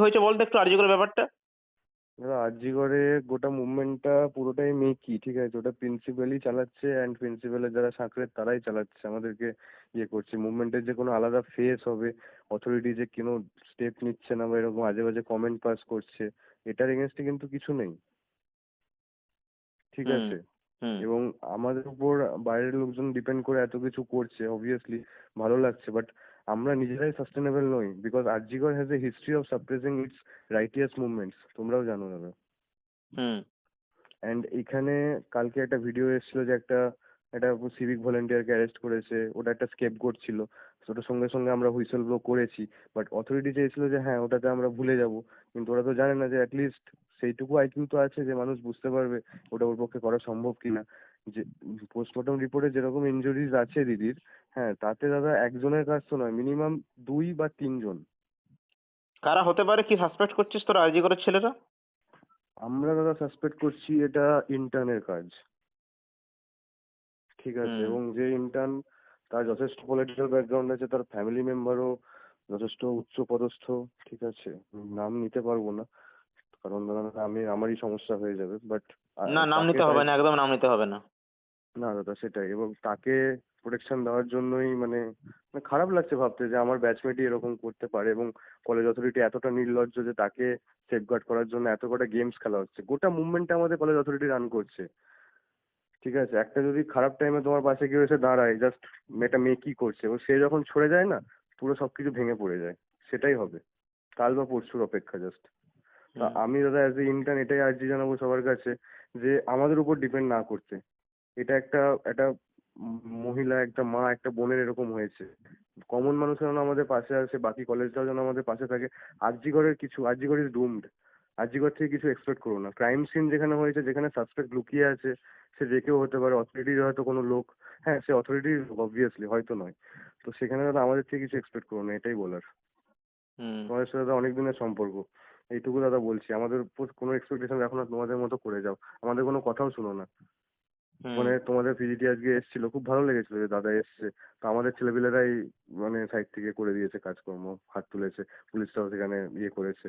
হয়েছে বলতো একটু আর্যকর ব্যাপারটা? দাদা আরজিগড়ে গোটা মুভমেন্টটা পুরোটাই মেকি ঠিক আছে? ওটা প্রিন্সিপালই চালাচ্ছে অ্যান্ড প্রিন্সিপালের যারা সাকরেদ তারাই চালাচ্ছে। আমাদেরকে ইয়ে করছে। মুভমেন্টের যে কোনো আলাদা ফেস হবে অথরিটি যে কোনো স্টেপ নিচ্ছে না বা এরকম আজে বাজে কমেন্ট পাস করছে এটার এগেনস্টে কিন্তু কিছু নেই। ঠিক আছে? এবং আমাদের উপর বাইরের লোকজন ডিপেন্ড করে এত কিছু করছে অবভিয়াসলি ভালো লাগছে বাট আমরা নিজেরাই সাস্টেনেবল নই because RG Kar has a history of suppressing its righteous movements তোমরাও জানো দাদা। হুম। অ্যান্ড এখানে কালকে একটা ভিডিও এসেছিল যে একটা একটা সিভিক ভলেন্টিয়ারকে অ্যারেস্ট করেছে ওটা একটা স্কেপ গোট ছিল ওটার সঙ্গে সঙ্গে আমরা হুইসেল ব্লো করেছি। বাট অথরিটি চেয়েছিল যে হ্যাঁ ওটাতে আমরা ভুলে যাব। কিন্তু ওরা তো জানে না যে অ্যাটলিস্ট সেইটুকু আইকিউ তো আছে যে মানুষ বুঝতে পারবে ওটা ওর পক্ষে করা সম্ভব কিনা। যে পোস্টমর্টম রিপোর্টে যেরকম ইনজুরিজ আছে দিদির হ্যাঁ তাতে দাদা একজনের কাজ তো নয় মিনিমাম দুই বা তিনজন। কারা হতে পারে? কি সাসপেক্ট করছিস তোরা? তোর আর্যকরের ছেলেরা? আমরা দাদা সাসপেক্ট করছি এটা ইন্টার্নের কাজ। ঠিক আছে এবং যে ইন্টার্ন তার যথেষ্ট পলিটিক্যাল ব্যাকগ্রাউন্ড আছে তার ফ্যামিলি মেম্বারও যথেষ্ট উচ্চ পদস্থ ঠিক আছে? নাম নিতে পারব না কারণ আমি আমারই সমস্যা হয়ে যাবে বাট না নাম নিতে হবে না একদম নাম নিতে হবে না। না দাদা সেটাই এবং তাকে প্রোটেকশন দেওয়ার জন্যই মানে মানে খারাপ লাগছে ভাবতে যে আমার ব্যাচমেটই এরকম করতে পারে এবং কলেজ অথরিটি এতটা নির্লজ্জ যে তাকে সেফগার্ড করার জন্য এত কটা গেমস খেলা হচ্ছে। গোটা মুভমেন্টটা আমাদের কলেজ অথরিটি রান করছে। ঠিক আছে একটা যদি খারাপ টাইমে তোমার পাশে কেউ এসে দাঁড়ায় জাস্ট মেয়েটা মেয়ে কি করছে? এবং সে যখন সরে যায় না পুরো সবকিছু ভেঙে পড়ে যায়। সেটাই হবে। কাল বা পরশুর অপেক্ষা জাস্ট তা আমি দাদা অ্যাজ এ ইন্টার্ন এটাই আর্জি জানাব সবার কাছে যে আমাদের উপর ডিপেন্ড না করতে। এটা একটা একটা মহিলা একটা মা একটা বোনের এরকম হয়েছে। কমন মানুষের যেন আমাদের পাশে আসে বাকি কলেজটাও যেন আমাদের পাশে থাকে। আরজিগড়ের কিছু আরজিগড় ইজ ডুমড আরজিগড় থেকে কিছু এক্সপেক্ট করো না। ক্রাইম সিন যেখানে হয়েছে যেখানে সাসপেক্ট লুকিয়ে আছে সে যে কেউ হতে পারে অথরিটির হয়তো কোনো লোক। হ্যাঁ সে অথরিটির অবভিয়াসলি হয়তো নয়। তো সেখানে দাদা আমাদের থেকে কিছু এক্সপেক্ট করো না এটাই বলার। তোমাদের সাথে দাদা অনেক দিনের সম্পর্ক। এইটুকু দাদা বলছি আমাদের উপর কোনো এক্সপেকটেশন রাখো না তোমাদের মতো করে যাও। আমাদের কোনো কথাও শুনো না। মানে তোমাদের পিজিটি আজকে এসেছিল খুব ভালো লেগেছিল যে দাদা এসছে। তো আমাদের ছেলেপিলেরাই মানে সাইড থেকে করে দিয়েছে কাজকর্ম হাত তুলেছে পুলিশরাও সেখানে ইয়ে করেছে।